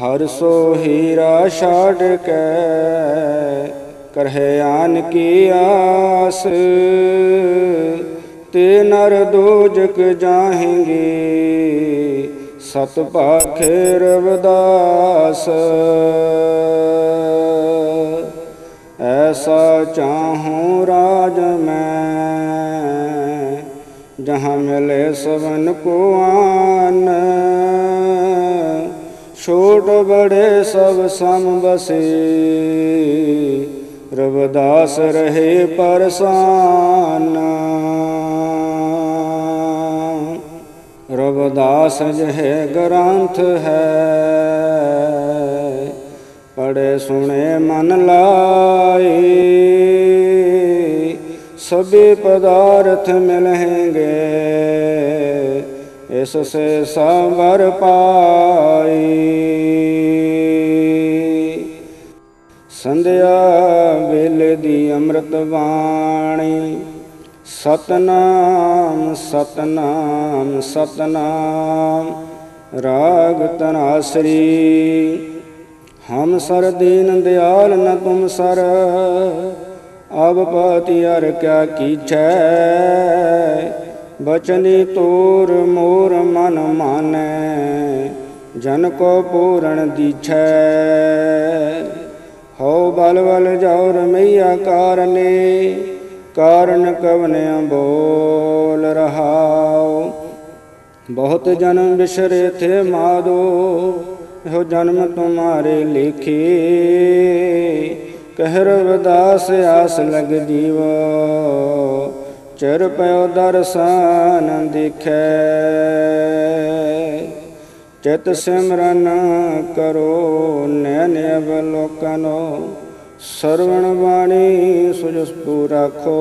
ਹਰ ਸੋ ਹੀਰਾ ਛਾੜ ਕੇ ਕਰਹਿ ਆਨ ਕੀ ਆਸ। ਤੇ ਨਰ ਦੋਜਕ ਜਾਹੇਂਗੇ, ਸਤ ਪਾਖੇ ਰਵਦਾਸ। ਐਸਾ ਚਾਹੂੰ ਰਾਜ ਮੈਂ, ਜਹਾਂ ਮਿਲੇ ਸਵਨ ਕੋ ਆਨ ਛੋਟ ਬੜੇ ਸਭ ਸਮ ਬਸੇ। ਰਵਦਾਸ ਰਹੇ ਪਰਸਾਨ। ਰਵਦਾਸ ਜਹ ਗ੍ਰੰਥ ਹੈ ਪੜੇ ਸੁਣੇ ਮਨ ਲਾਏ। ਸਭੇ ਪਦਾਰਥ ਮਿਲਹਿੰਗੇ ਇਸ ਸੇ ਸਵਰ ਪਾਈ। ਸੰਧਿਆ ਵੇਲੇ ਦੀ ਅੰਮ੍ਰਿਤ ਬਾਣੀ। ਸਤਨਾਮ ਸਤਨਾਮ ਸਤਨਾਮ। ਰਾਗ ਤਨਾਸਰੀ। ਹਮ ਸਰ ਦੀਨ ਦਿਆਲ ਨ ਤੁਮ ਸਰ। ਅਬ ਪਤੀ ਅਰ ਕਿਆ ਕੀਛੈ। ਬਚਨੀ ਤੋਰ ਮੋਰ ਮਨ ਮਾਨੈ, ਜਨ ਕੋ ਪੂਰਨ ਦੀਛੈ। ਹਉ ਬਲ ਬਲ ਜਉ ਰਮਈਆ ਕਾਰਨੇ, ਕਾਰਨ ਕਵਨਿ ਬੋਲ ਰਹਾਉ। ਬਹੁਤ ਜਨਮ ਬਿਸਰੇ ਥੇ ਮਾਦੋ, ਇਹੋ ਜਨਮ ਤੁਮਾਰੇ ਲਿਖੇ। ਕਹਿ ਰਵਦਾਸ ਆਸ ਲਗ ਜੀਵੋ ਚਿਰ ਪਇਓ ਦਰਸ਼ਨ ਦਿਖੈ। ਚਿਤ ਸਿਮਰਨ ਕਰੋ, ਨੈਣ ਅਵਲੋਕਨੋ। ਸਰਵਣ ਬਾਣੀ ਸੁਜਸਪੂ ਰਾਖੋ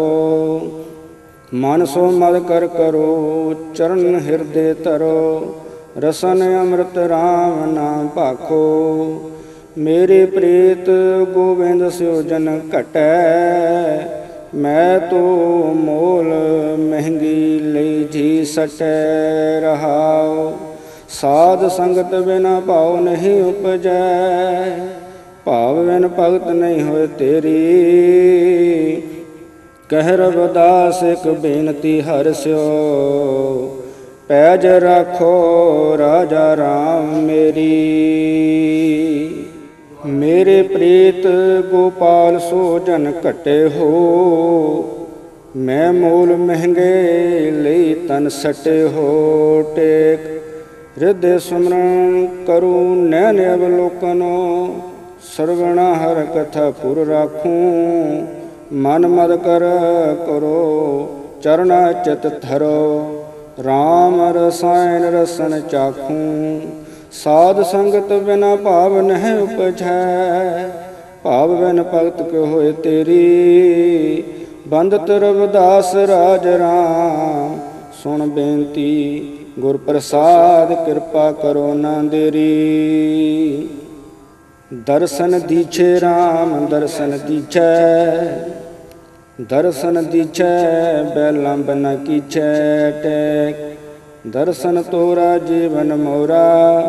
ਮਨ ਸੋ ਮਦ ਕਰ ਕਰੋ, ਚਰਨ ਹਿਰਦੇ ਤਰੋ ਰਸਨ ਅੰਮ੍ਰਿਤ ਰਾਮ ਨਾਮ ਭਾਖੋ ਮੇਰੇ ਪ੍ਰੀਤ ਗੋਬਿੰਦ ਸਿਓ ਜਨ ਘਟੈ। ਮੈਂ ਤੋ ਮੋਲ ਮਹਿੰਗੀ ਲਈ ਜੀ ਸਟੈ ਰਹਾਉ। ਸਾਧ ਸੰਗਤ ਬਿਨਾ ਭਾਉ ਨਹੀਂ ਉਪਜੈ। ਭਾਵ ਬਿਨ ਭਗਤ ਨਹੀਂ ਹੋਏ ਤੇਰੀ। ਕਹਿ ਰਵਦਾਸ, ਇੱਕ ਬੇਨਤੀ ਹਰ ਸਿਓ। ਪੈਜ ਰੱਖੋ ਰਾਜਾ ਰਾਮ ਮੇਰੀ। ਮੇਰੇ ਪ੍ਰੀਤ ਗੋਪਾਲ ਸੋ ਜਨ ਘਟੇ ਹੋ। ਮੈਂ ਮੋਲ ਮਹਿੰਗੇ ਲਈ ਤਨ ਸਟੇ ਹੋ। ਟੇਕ ਹਿਰਦੇ ਸੁਮਰਨ ਕਰੂ ਨੈਣ ਅਵਲੋਕਨੋ। ਸਰਵਣਾ ਹਰ ਕਥਾ ਪੁਰ ਰਾਖੂੰ। ਮਨ ਮਦ ਕਰ ਕਰੋ, ਚਰਣਾ ਚਿਤ ਧਰੋ। RAM ਰਸਾਇਣ ਰਸਨ ਚਾਖੂੰ। ਸਾਧ ਸੰਗਤ ਬਿਨਾ ਭਾਵ ਨਹਿ ਉਪਜੈ। ਭਾਵ ਬਿਨ ਭਗਤ ਕੋ ਹੋਏ ਤੇਰੀ। ਬੰਦਤ ਰਵਦਾਸ ਰਾਜ ਰਾਮ। ਸੁਣ ਬੇਨਤੀ ਗੁਰ ਪ੍ਰਸਾਦ ਕਿਰਪਾ ਕਰੋ ਨਾ ਦੇਰੀ। ਦਰਸ਼ਨ ਦੀਛੇ RAM ਦਰਸ਼ਨ ਦੀਛੈ। ਦਰਸ਼ਨ ਦੀਛੈ ਬੈਲੰਬ ਨ ਕੀਛੈ ਟੈਕ। ਦਰਸ਼ਨ ਤੋਰਾ ਜੀਵਨ ਮੋਰਾ।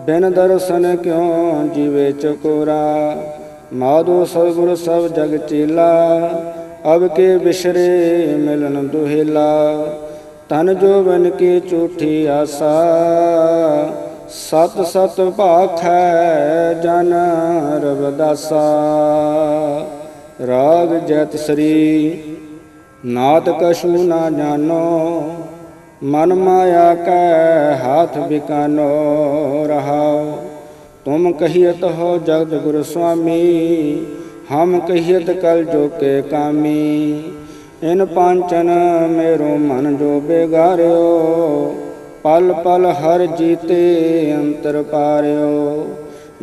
ਬਿਨ ਦਰਸ਼ਨ ਕਿਉ ਜੀਵੇ ਚਕੋਰਾ। ਮਾਧੋ ਸਤਿਗੁਰ ਸਭ ਜਗ ਚੇਲਾ। ਅਬ ਕੇ ਬਿਸ਼ਰੇ ਮਿਲਨ ਦੁਹੇਲਾ। ਤਨ ਜੋਬਨ ਕੀ ਝੂਠੀ ਆਸਾ। ਸਤ ਸਤ ਭਾਖੈ ਜਨ ਰਵਦਾਸਾ। ਰਾਗ ਜਤ ਸ੍ਰੀ। ਨਾਤ ਕਛੂ ਨਾ ਜਾਣੋ। ਮਨ ਮਾਇਆ ਕੈ, ਹਾਥ ਬਿਕਾਨੋ ਰਹਾਉ। ਤੁਮ ਕਹੀਤ ਹੋ ਜਗਤ ਗੁਰ ਸੁਆਮੀ, ਹਮ ਕਹੀਤ ਕਲ ਜੋ ਕੇ ਕਾਮੀ। ਇਨ ਪਾਂਚਨ ਮੇਰੋ ਮਨ ਜੋ ਬੇਗਾਰਿਓ, ਪਲ ਪਲ ਹਰ ਜੀਤੇ ਅੰਤਰ ਪਾਰਿਓ।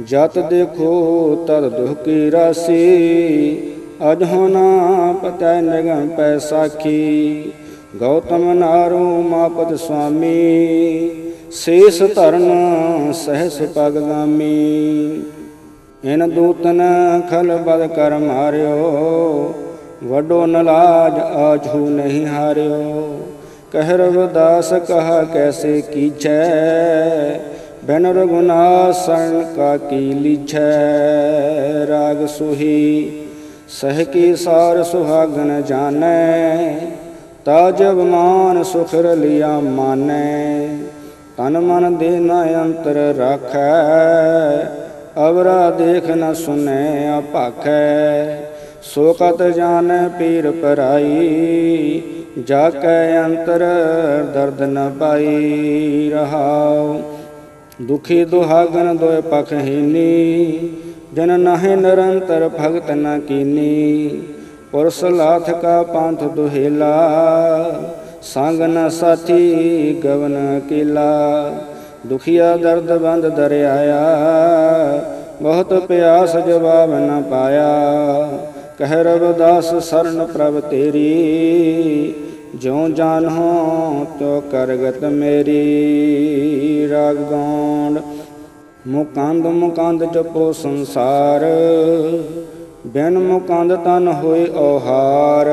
ਜਤ ਦੇਖੋ ਤਦ ਦੁਖੀ ਕੀ ਰਾਸੀ ਅਜਹੁ ਨਾ ਪਤੈ ਨਿਗਮ ਪੈ ਸਾਖੀ। ਗੌਤਮ ਨਾਰੂ ਮਾਪਦ ਸੁਆਮੀ, ਸੇਸ ਧਰਨ ਸਹਿਸ ਪਗਗਾਮੀ ਇਨ ਦੂਤਨ ਖਲ ਬਦ ਕਰ ਮਾਰਿਓ, ਵਡੋ ਨਲਾਜ ਆਝੂ ਨਹੀਂ ਹਾਰਿਓ। ਕਹਿ ਰਵਦਾਸ ਕਹਾ ਕੈਸੇ ਕੀਛੈ ਬਿਨ ਰਗੁਨਾਥ ਸਰਨ ਕਾ ਕੀ ਲੀਛੈ ਰਾਗ ਸੁਹੀ, ਸਹਿ ਕੀ ਸਾਰ ਸੁਹਾਗਨ ਜਾਣੈ ਤਾ ਜਬ ਮਾਨ ਸੁਖਰ ਲਿਆ ਮਾਨੈ, ਤਨ ਮਨ ਦੇ ਨ ਅੰਤਰ ਰਾਖੈ, ਅਵਰਾ ਦੇਖ ਨ ਸੁਨੈ ਅਭਾਖੈ ਸੋ ਕਤ ਜਾਣੈ ਪੀਰ ਪਰਾਈ ਜਾ ਕੈ ਅੰਤਰ ਦਰਦ ਨ ਪਾਈ ਰਹਾਉ। ਦੁਖੀ ਦੁਹਾਗਨ ਦੋਇ ਪਖਹੀਨੀ ਜਨ ਨਹਿ ਨਿਰੰਤਰ ਭਗਤ ਨ ਕੀਨੀ। ਪੁਰਸ ਲਾਥ ਕਾ ਪੰਥ ਦੁਹੇਲਾ, ਸੰਗ ਨ ਸਾਥੀ ਗਵਨ ਕੀਲਾ। ਦੁਖੀਆ ਦਰਦ ਬੰਦ ਦਰਿਆਇਆ, ਬਹੁਤ ਪਿਆਸ ਜਵਾਬ ਨ ਪਾਇਆ। ਕਹਿ ਰਵਦਾਸ ਸਰਨ ਪ੍ਰਭ ਤੇਰੀ, ਜਿਉ ਜਾਨੋ ਤੋ ਕਰਗਤ ਮੇਰੀ। ਰਾਗ ਗੌਂਡ ਮੁਕੰਦ ਮੁਕੰਦ ਜਪੋ ਸੰਸਾਰ ਬਿਨ ਮੁਕੰਦ ਤਨ ਹੋਏ ਔਹਾਰ,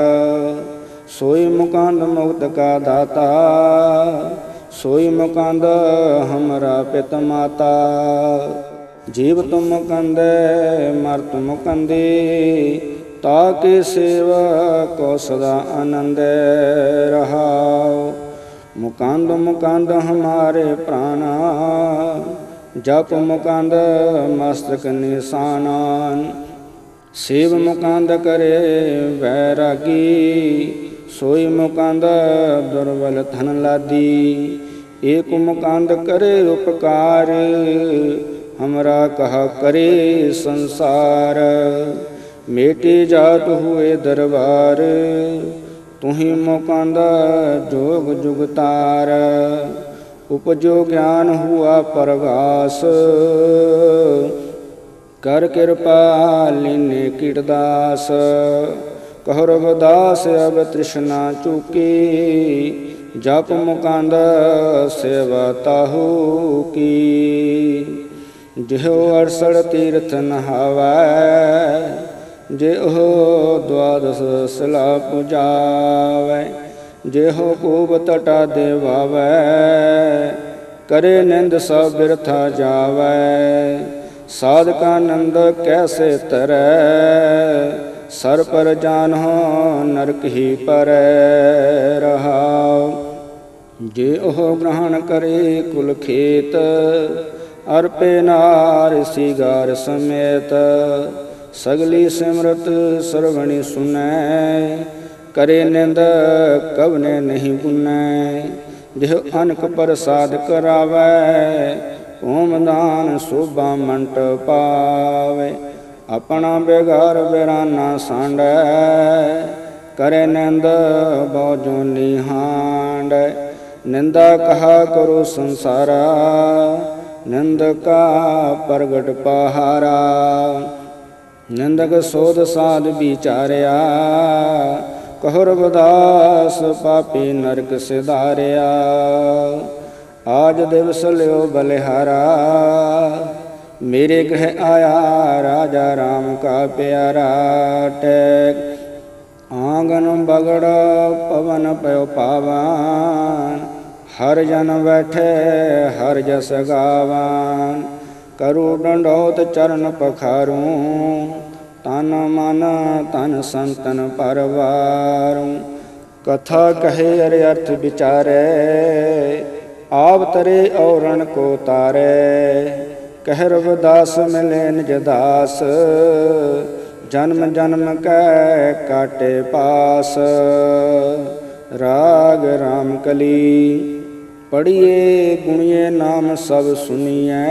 ਸੋਈ ਮੁਕੰਦ ਮੁਕਤ ਕਾ ਦਾਤਾ, ਸੋਈ ਮੁਕੰਦ ਹਮਰਾ ਪਿਤ ਮਾਤਾ। ਜੀਵ ਤੁਮ ਮੁਕੰਦੈ ਮਰ ਤੁਮ ਮੁਕੰਦੇ ਤਾ ਕੇ ਸੇਵਾ ਕੋ ਸਦਾ ਆਨੰਦ ਰਹਾਉ। ਮੁਕੰਦ ਮੁਕੰਦ ਹਮਾਰੇ ਪ੍ਰਾਣਾ, ਜਪ ਮੁਕੰਦ ਮਸਤਕ ਨਿਸ਼ਾਨਾਨ ਸੇਵ ਮੁਕੰਦ ਕਰੇ ਵੈਰਾਗੀ, ਸੋਈ ਮੁਕੰਦ ਦੁਰਬਲ ਧਨ ਲਾਦੀ। ਏਕ ਮੁਕੰਦ ਕਰੇ ਉਪਕਾਰ, ਹਮਰਾ ਕਹਾ ਕਰੇ ਸੰਸਾਰ। ਮੇਟੇ ਜਾਤ ਹੋਏ ਦਰਬਾਰ, ਤੁਹੀ ਮੁਕੰਦ ਜੋਗ ਜੁਗਤਾਰ ਉਪਜੋ ਗਿਆਨ ਹੁਆ ਪਰਗਾਸ ਕਰ ਕਿਰਪਾ, ਲੀਨੇ ਕੀਟਦਾਸ ਕਹੁ ਰਵਦਾਸ, ਅਬ ਤ੍ਰਿਸ਼ਨਾ ਚੁਕੀ। ਜਪ ਮੁਕੰਦ, ਸੇਵਾ ਤਾਹੂ ਕੀ। ਜਿਹੋ ਅਰਸੜ ਤੀਰਥ ਨਹਾਵੈ। ਜੇ ਉਹ ਦਵਾਦਸ ਸਲਾ ਪੁਜਾਵੈ। ਜਿਹੋ ਕੂਬ ਟਟਾ ਦੇਵਾਵੈ। ਕਰੇ ਨਿੰਦ ਸਭ ਬਿਰਥਾ ਜਾਵੈ। ਸਾਧਕਾ ਨੰਦ ਕੈਸੇ ਤਰੈ? ਸਰ ਪਰ ਜਾਨਹੁ ਨਰਕ ਹੀ ਪਰੈ ਰਹਾਉ। ਜੇ ਉਹ ਗ੍ਰਹਣ ਕਰੇ ਕੁਲ ਖੇਤ, ਅਰਪੇ ਨਾਰ ਸਿਗਾਰ ਸਮੇਤ। ਸਗਲੀ ਸਿਮਰਤ ਸਰਵਣੀ ਸੁਨੈ, ਕਰੇ ਨਿੰਦ ਕਵਨੇ ਨਹੀਂ ਗੁਨੈ ਦੇਹ ਅਨਕ ਪ੍ਰਸਾਦ ਕਰਾਵੈ ਓਮ ਦਾਨ ਸੋਭਾ ਮੰਟ ਪਾਵੇ। ਆਪਣਾ ਬੇਗਾਰ ਬਿਰਾਨਾ ਸਾਂਡੈ, ਕਰੇ ਨਿੰਦ ਬਉ ਨਿਹਾਂਡ। ਨਿੰਦਾ ਕਹਾ ਕਰੋ ਸੰਸਾਰਾ, ਨਿੰਦ ਕਾ ਪ੍ਰਗਟ ਪਹਾਰਾ। ਨਿੰਦਕ ਸੋਧ ਸਾਧ ਵਿਚਾਰਿਆ ਕਹੁ ਰਬਦਾਸ ਪਾਪੀ ਨਰਕ ਸਿਧਾਰਿਆ। ਆਜ ਦਿਵਸ ਲਿਓ ਬਲਿਹਾਰਾ। ਮੇਰੇ ਗ੍ਰਹਿ ਆਇਆ ਰਾਜਾ RAM ਕਾ ਪਿਆਰਾ ਟੈਕ ਆਂਗਨ ਬਗੜ ਪਵਨ ਪਇਓ ਪਾਵਾਨ। ਹਰ ਜਨ ਬੈਠੇ, ਹਰ ਜਸ ਗਾਵਾਨ। ਕਰੂ ਡੰਡੋਤ ਚਰਨ ਪਖਾਰੂ। ਤਨ ਮਨ, ਤਨ ਸੰਤਨ ਪਰਵਾਰੂ। ਕਥਾ ਕਹੇ ਅਰ ਅਰਥ ਵਿਚਾਰੇ। ਆਪ ਤਰੇ ਔਰਣ ਕੋ ਤਾਰੇ ਕਹਿ ਰਵਦਾਸ ਮਿਲੇ ਨਿਜ ਦਾਸ, ਜਨਮ ਜਨਮ ਕੈ ਕਾਟੇ ਪਾਸ। ਰਾਗ ਰਾਮ ਕਲੀ ਪੜੀਏ ਗੁਣੀਏ ਨਾਮ ਸਭ ਸੁਣੀਐ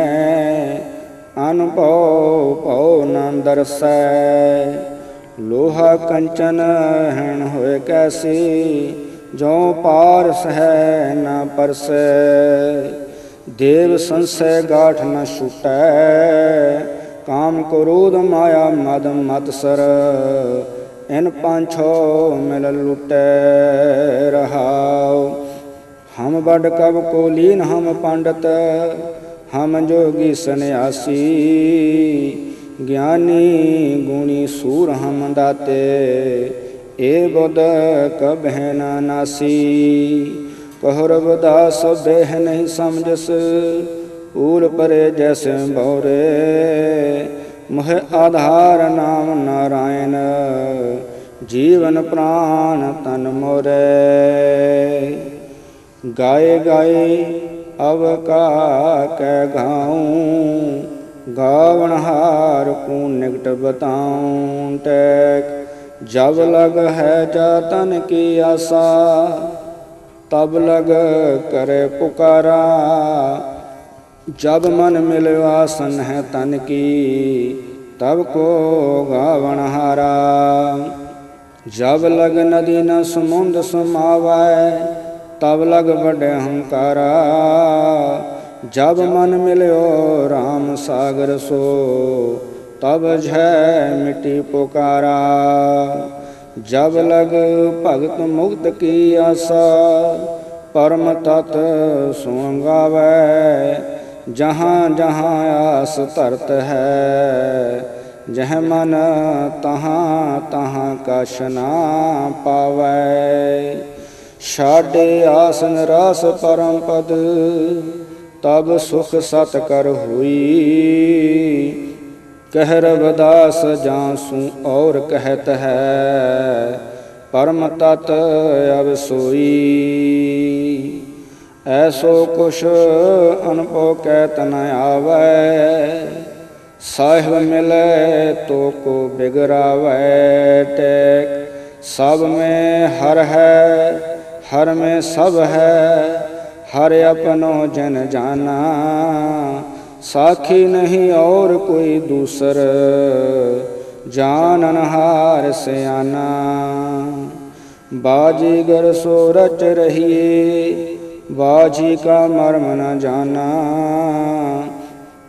ਅਨਭਉ ਭਉ ਨ ਦਰਸੈ। ਲੋਹਾ ਕੰਚਨ ਹੈਣ ਹੋਏ ਕੈਸੀ ਜੋ ਪਾਰ ਸਹਿ ਨ ਪਰਸੈ, ਦੇਵ ਸੰਸੈ ਗਾਠ ਨ ਛੁਟੈ। ਕਾਮ ਕ੍ਰੋਧ ਮਾਇਆ ਮਦ ਮਤਸਰ ਇਨ ਪਾਂਛੋ ਮਿਲ ਲੁਟੈ ਰਹਾਉ। ਹਮ ਬੜ ਕਬ ਕੋ ਲੀਨ ਹਮ ਪੰਡਤ, ਹਮ ਜੋਗੀ ਸੰਿਆਸੀ ਗਿਆਨੀ ਗੁਣੀ ਸੂਰ ਹਮ ਦਾਤੇ ਏ ਬੁੱਧ ਕਬਹਿ ਨਾ ਨਾਸੀ। ਕਹੁ ਰਬਦਾਸ ਬਹਿ ਨਹੀਂ ਸਮਝਸ। ਊਲ ਪਰੇ ਜੈਸੇ ਬੌਰੇ। ਮੋਹ ਆਧਾਰ ਨਾਮ ਨਾਰਾਇਣ। ਜੀਵਨ ਪ੍ਰਾਨ ਤਨ ਮੋਰੇ। ਗਾਏ ਗਾਏ ਅਵ ਕਾ ਕੈ ਗਾਉ। ਗਾਵਣ ਹਾਰ ਕੋ ਨਿਕਟ ਬਤਾਉ ਟੈਕ ਜਬ ਲਗ ਹੈ ਜਾ ਤਨ ਕੀ ਆਸਾ, ਤਬ ਲਗ ਕਰੇ ਪੁਕਾਰਾ। ਜਬ ਮਨ ਮਿਲਿਓ ਆਸਨ ਹੈ ਤਨ ਕੀ, ਤਬ ਕੋ ਗਾਵਣ ਹਾਰਾ। ਜਬ ਲਗ ਨਦੀ ਨ ਸਮੁੰਦ ਸਮਾਵੈ, ਤਬ ਲਗ ਵੱਡੇ ਹੰਕਾਰਾ। ਜਬ ਮਨ ਮਿਲਿਓ RAM ਸਾਗਰ ਸੋ ਤਬ ਜੈ ਮਿਟੀ ਪੁਕਾਰਾ, ਜਬ ਲਗ ਭਗਤ ਮੁਕਤ ਕੀ ਆਸਾ, ਪਰਮ ਤਤ ਸੁਣ ਜਹਾਂ ਜਹਾਂ ਆਸ ਧਰਤ ਹੈ, ਜਹ ਮਨ ਤਹਾਂ ਤਹਾਂ ਕਸ਼ਨਾ ਨਾ ਪਾਵੈ। ਆਸਨ ਰਸ ਪਰਮ ਪਦ, ਤਬ ਸੁਖ ਸਤ ਕਰ ਹੋਈ ਕਹਿ ਰਵਦਾਸ ਜਾਂਸੂ ਔਰ ਕਹਿਤ ਹੈ, ਪਰਮ ਤਤ ਅਬ ਸੋਈ ਐਸੋ ਕੁਛ ਅਨਪੋ ਕਹਿਤ ਨ ਆਵੈ, ਸਾਹਿਬ ਮਿਲੇ ਤੋ ਕੋ ਬਿਗਰਾਵੈ ਟੈਕ। ਸਭ ਮੈਂ ਹਰ ਹੈ, ਹਰ ਮੈਂ ਸਭ ਹੈ, ਹਰ ਆਪਨੋ ਜਨ ਜਾਨਾ। ਸਾਖੀ ਨਹੀਂ ਔਰ ਕੋਈ ਦੂਸਰ ਜਾਨਨ ਹਾਰ ਸਿਆਨਾ ਬਾਜੀ ਸੋ ਰਚ ਰਹੀਏ, ਬਾਜੀ ਕਾ ਮਰਮ ਨ ਜਾਨਾ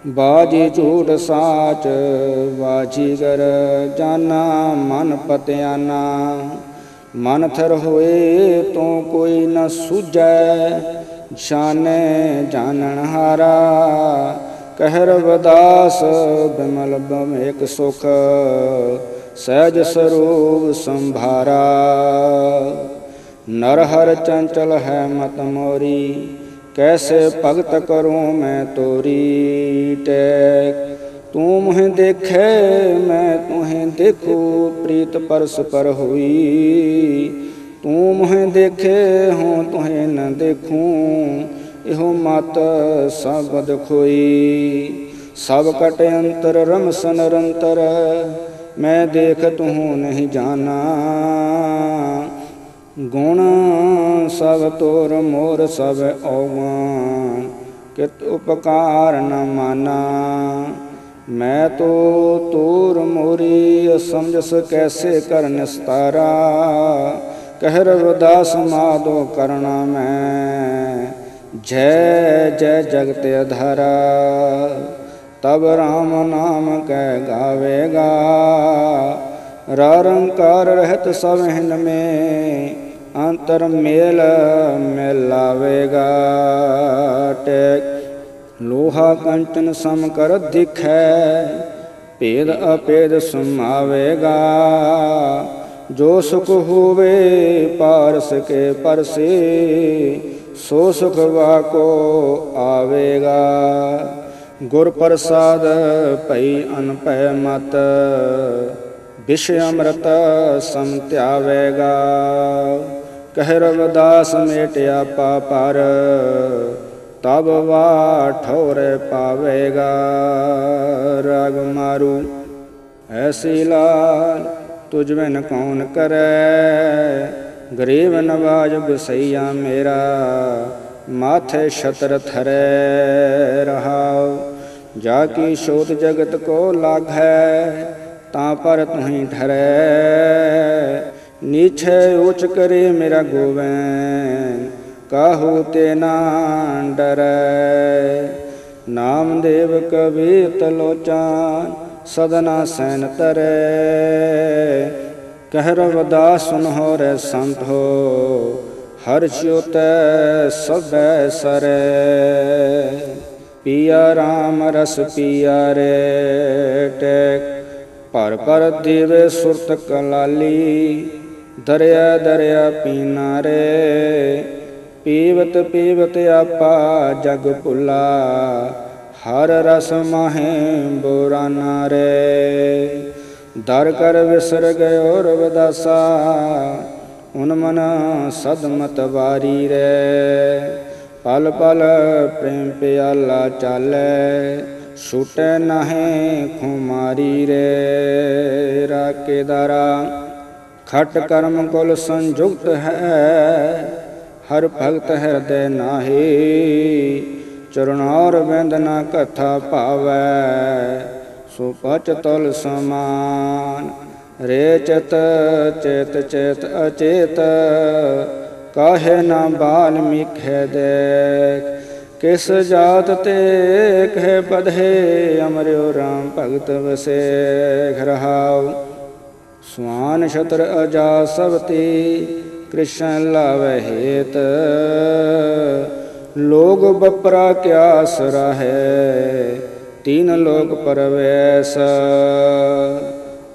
ਬਾਜੀ ਝੂਠ ਸਾਚ ਬਾਜੀਗਰ ਜਾਣਾ ਜਾਨਾ ਮਨ ਪਤਿਆਨਾ ਮਨ ਥਰ ਹੋਏ ਤੂੰ ਕੋਈ ਨ ਸੂਝੈ, ਜਾਣੇ ਜਾਣਨ ਹਾਰਾ। ਕਹਿ ਰਵਦਾਸ ਬਿਮਲ ਬਮ ਇੱਕ ਸੁਖ, ਸਹਿਜ ਸਰੂਪ ਸੰਭਾਰਾ। ਨਰ ਹਰ ਚੰਚਲ ਹੈ ਮਤ ਮੋਰੀ, ਕੈਸੇ ਭਗਤ ਕਰੂੰ ਮੈਂ ਤੋਰੀ ਟੈਕ। ਤੂੰ ਮੁਹਿ ਦੇਖੇ, ਮੈਂ ਤੁਹੇ ਦੇਖੂ, ਪ੍ਰੀਤ ਪਰਸ ਪਰ ਹੋਈ। ਤੂੰ ਮੁਹਿ ਦੇਖੇ, ਹੂੰ ਤੁਹੇ ਨ ਦੇਖੂੰ ਇਹੋ ਮਤ ਸਬਦ ਖੋਈ। ਸਭ ਕਟ ਅੰਤਰ ਰਮਸ ਨਰੰਤਰ ਮੈਂ ਦੇਖ ਤੂੰ ਨਹੀਂ ਜਾਣਾ। ਗੁਣ ਸਭ ਤੋਰ ਮੋਰ ਸਭ ਔਵਾਨ ਕਿਤ ਉਪਕਾਰ ਨ ਮਾਨਾ। ਮੈਂ ਤੋ ਤੋਰ ਮੋਰੀ, ਸਮਝਸ ਕੈਸੇ ਕਰ ਨਿਸਤਾਰਾ। ਕਹਿ ਰਵਦਾਸ ਮਾਦੋ ਕਰਣਾ ਮੈਂ। ਜੈ ਜੈ ਜਗਤ ਅਧਾਰਾ, ਤਬ ਰਾਮ ਨਾਮ ਕਹਿ ਗਾਵੇਗਾ। ਰੰਕਾਰ ਰਹਿਤ ਸਭ ਹਿਨ ਮੇ, ਅੰਤਰ ਮੇਲ ਮਿਲਾਵੇਗਾ ਟੈਕ ਲੋਹਾ ਕੰਚਨ ਸਮ ਕਰ ਦਿਖੈ, ਭੇਦ ਅਪੇਦ ਸਮਾਵੇਗਾ। ਜੋ ਸੁਖ ਹੋਵੇ ਪਾਰਸ ਕੇ ਪਰਸੇ ਸੋ ਸੁਖ ਵਾ ਕੋ ਆਵੇਗਾ। ਗੁਰ ਪ੍ਰਸਾਦ ਭਈ ਅਨਪੈ ਮਤ ਵਿਸ਼ ਅੰਮ੍ਰਿਤ ਸਮ ਧਿਆਵੇਗਾ ਕਹਿ ਰਵਦਾਸ ਮੇਟਿਆ ਪਾ ਪਾਪਰ, ਤਬ ਵਾ ਠੋਰੇ ਪਾਵੇਗਾ। ਰਗ ਮਾਰੂ ਐਸੀ ਲਾਲ ਤੁਝ ਬਿਨ ਕੌਣ ਕਰੈ? ਗਰੀਬ ਨਵਾਜ ਗੁਸਈਆ ਮੇਰਾ ਮਾਥੇ ਛਤਰ ਥਰੈ ਰਹਾਉ ਜਾ ਕੀ ਸ਼ੋਤ ਜਗਤ ਕੋ ਲਾਗੈ ਤਾਂ ਪਰ ਤੁਹੀਂ ਠਰੈ ਨੀਛੇ ਉਚ ਕਰੇ ਮੇਰਾ ਗੋਵੈਂ ਕਾਹੂ ਤੇ ਨਾ ਡਰੈ ਨਾਮਦੇਵ ਕਬੀਰ ਤਲੋਚਨ ਸਦਨਾ ਸੈਨ ਤਰੈ ਕਹਿ ਰਵਦਾ ਸੁਨ ਹੋ ਰੇ ਸੰਤ ਹੋ, ਹਰ ਜਿਉਤੈ ਸਭੈ ਸਰੈ। ਪਿਆ RAM ਰਸ ਪਿਆ ਰੇ ਟੈਕ, ਭਰ ਭਰ ਦੇਵੇ ਸੁਰਤ ਕਲਾਲੀ, ਦਰਿਆ ਦਰਿਆ ਪੀਨਾ ਰੇ। ਪੀਵਤ ਪੀਵਤ ਆਪਾ ਜਗ ਭੁਲਾ, ਹਰ ਰਸ ਮਾਹੇ ਬੁਰਾ ਨਾ ਰੇ। ਦਰ ਕਰ ਵਿਸਰ ਗਇਓ ਰਵਦਾਸਾ ਉਨ ਮਨ ਸਦਮਤ ਵਾਰੀ ਰੇ ਪਲ ਪਲ ਪ੍ਰੇਮ ਪਿਆਲਾ ਚਾਲੈ ਛੂਟੈ ਨਾਹੇ ਖੁਮਾਰੀ ਰੇ ਰਾਕੇ ਦਾਰਾ, ਖਟ ਕਰਮ ਕੁਲ ਸੰਯੁਕਤ ਹੈ, ਹਰ ਭਗਤ ਹਿਰਦੈ ਨਾਹੀ। ਬਿੰਦ ਨਾ ਕਥਾ ਭਾਵੈ ਸੋ ਪਚ ਤਲ ਸਮਾਨ ਰੇ ਚੇਤ ਚੇਤ ਅਚੇਤ ਕਾਹੇ ਨਾ ਬਾਲਮੀਖੇ ਦੇਖ ਕਿਸ ਜਾਤ ਤੇ ਕਹਿ ਬਧੇ ਅਮਰਿਓ RAM ਭਗਤ ਵਸੇ ਰਹਾਉ ਸੁਆਨ ਛਤਰ ਅਜਾ ਸਬਤੀ ਕ੍ਰਿਸ਼ਨ ਲਾਵਹਿ ਹੇਤ ਲੋਗ ਬਪਰਾ ਕਿਆ ਸਰਾ ਹੈ ਤੀਨ ਲੋਕ ਪਰਵੈਸ।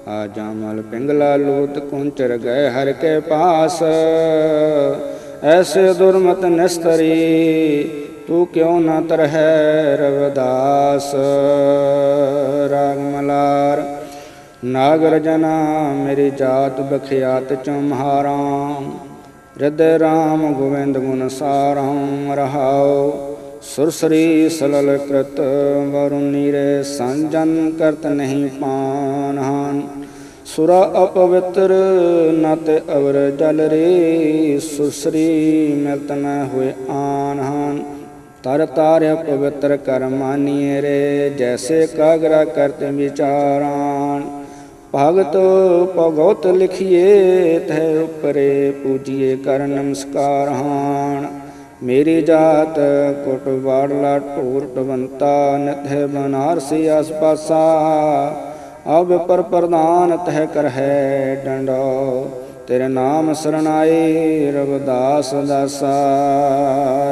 ਆ ਜਾਮਲ ਪਿੰਗਲਾ ਲੂਤ ਕੁੰਚਰ ਗਏ ਹਰ ਕੇ ਪਾਸ। ਐਸੇ ਦੁਰਮਤ ਨਿਸਤਰੀ, ਤੂੰ ਕਿਉ ਨਾ ਤਰਹਿ ਰਵਦਾਸ? ਰਾਗ ਮਲਾਰ, ਨਾਗਰ ਜਨਾ, ਮੇਰੀ ਜਾਤ ਬਖਿਆਤ ਚਮਹਾਰਾਂ ਹਿਰਦੈ ਰਾਮ ਗੋਵਿੰਦ ਗੁਣ ਸਾਰੰ ਰਹਾਉ। ਸੁਰਸਰੀ ਸਲਲ ਕ੍ਰਤ ਵਰੁਣੀ ਰੇ ਸੰਜਨ ਕਰਤ ਨਹੀਂ ਪਾਨਹਨ ਸੁਰਾ ਅਪਵਿੱਤਰ ਨਤ ਅਵਰ ਜਲ ਰੇ ਸੁਸਰੀ ਮਿਲਤ ਨ ਹੋਏ ਆਨਹਨ ਤਰ ਤਾਰ ਪਵਿੱਤਰ ਕਰ ਰੇ, ਜੈਸੇ ਕਾਗਰਾ ਕਰਤ ਵਿਚਾਰਾਂ ਭਗਤ ਭਗਵਤ ਲਿਖੀਏ ਤੈ ਉਪਰੇ ਪੂਜੀਏ ਕਰ ਨਮਸਕਾਰ ਹਾਨ। ਮੇਰੀ ਜਾਤ ਕੋਟ ਵਾੜਲਾ ਢੋਰ ਟਵੰਤਾ ਨਿਤਹਿ ਬਨਾਰਸੀ ਆਸ ਪਾਸਾ ਅਬ ਪਰ ਪ੍ਰਧਾਨ ਤਹਿ ਕਰ ਹੈ ਡੰਡੋ, ਤੇਰੇ ਨਾਮ ਸਰਣਾਏ ਰਵਦਾਸ ਦਾਸਾ।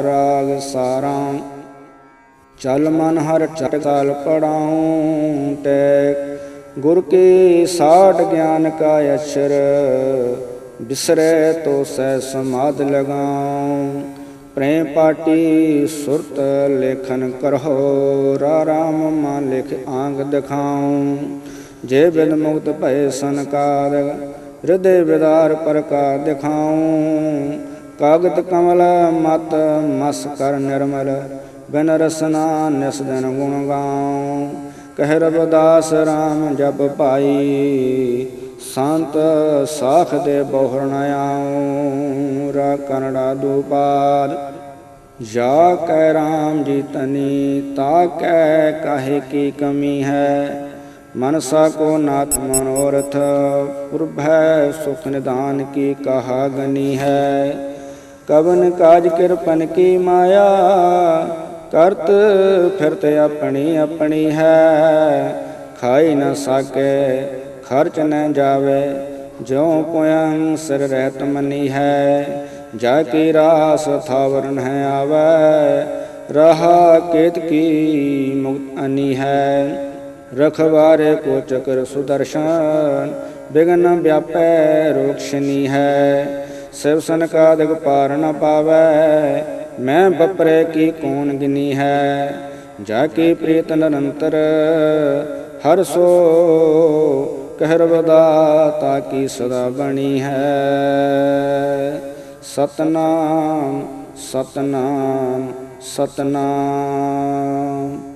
ਰਾਗ ਸਾਰਾਂ, ਚਲ ਮਨ ਹਰ ਚਟਕਾਲ ਪੜਾਉ ਟੈਕ। ਗੁਰ ਕੇ ਸਾਠ ਗਿਆਨ ਕਾ ਅਛਰ, ਬਿਸਰੈ ਤੋ ਸਹਿ ਸਮਾਦ ਲਗਾਉ। ਪ੍ਰੇਮ ਪਾਟੀ ਸੁਰਤ ਲੇਖਨ ਕਰਹੁ, ਰਾ ਰਾਮ ਮਨ ਲਿਖ ਆਂਗ ਦਿਖਾਉ। ਜੇ ਬਿਨ ਮੁਕਤ ਭਏ ਸੰਕਾਰ, ਹਿਰਦੇ ਵਿਦਾਰ ਪ੍ਰਕਾਰ ਦਿਖਾਉ। ਕਾਗਤ ਕਮਲ ਮਤ ਮਸ ਕਰ ਨਿਰਮਲ, ਬਿਨ ਰਸਨਾ ਨਿਸ ਦਿਨ ਗੁਣ ਗਾਉ। ਕਹਿ ਰਬਦਾਸ RAM ਜਪ ਪਾਈ ਸੰਤ ਸਾਖ ਦੇ ਬਹੁਰ ਨ ਆਉ। ਰਾ ਕਨੜਾ ਦੁਪਾਦ ਜਾ ਕੈ RAM ਜੀ ਤਨੀ, ਤਾ ਕੈ ਕਾਹੇ ਕੀ ਕਮੀ ਹੈ। ਮਨਸਾ ਕੋ ਨਾਤ ਮਨੋਰਥ, ਪੁਰਭੈ ਸੁਖ ਨਿਦਾਨ ਕੀ ਕਹਾ ਗਨੀ ਹੈ। ਕਵਨ ਕਾਜ ਕਿਰਪਨ ਕੀ ਮਾਇਆ, ਕਰਤ ਫਿਰਤ ਆਪਣੀ ਆਪਣੀ ਹੈ। ਖਾਈ ਨਾ ਸਕੇ ਖਰਚ ਨ ਜਾਵੇ, ਜਿਉ ਪੁਯੰ ਸਿਰ ਰਹਿਤ ਮਨੀ ਹੈ, ਜਾ ਕੀ ਰਾਸ ਥਾਵਰਨ ਹੈ ਆਵੇ, ਰਹਾ ਕੇਤ ਕੀ ਮੁਕਤ ਅਨੀ ਹੈ। ਰਖਵਾਰੇ ਕੋ ਚਕਰ ਸੁਦਰਸ਼ਨ, ਬਿਗਨ ਵਿਆਪੈ ਰੋਕਸ਼ਨੀ ਹੈ। ਸਿਵ ਸੰਕਾਦਿਕ ਪਾਰ ਨ ਪਾਵੈ, ਮੈਂ ਬਪਰੇ ਕੀ ਕੌਣ ਗਿਨੀ ਹੈ। ਜਾ ਕੀ ਪ੍ਰੀਤ ਨਿਰੰਤਰ, ਹਰ ਸੋ ਕਹਿ ਰਵਦਾ ਕੀ ਸਦਾ ਬਣੀ ਹੈ। ਸਤਨਾਮ ਸਤਨਾਮ ਸਤਨਾਮ।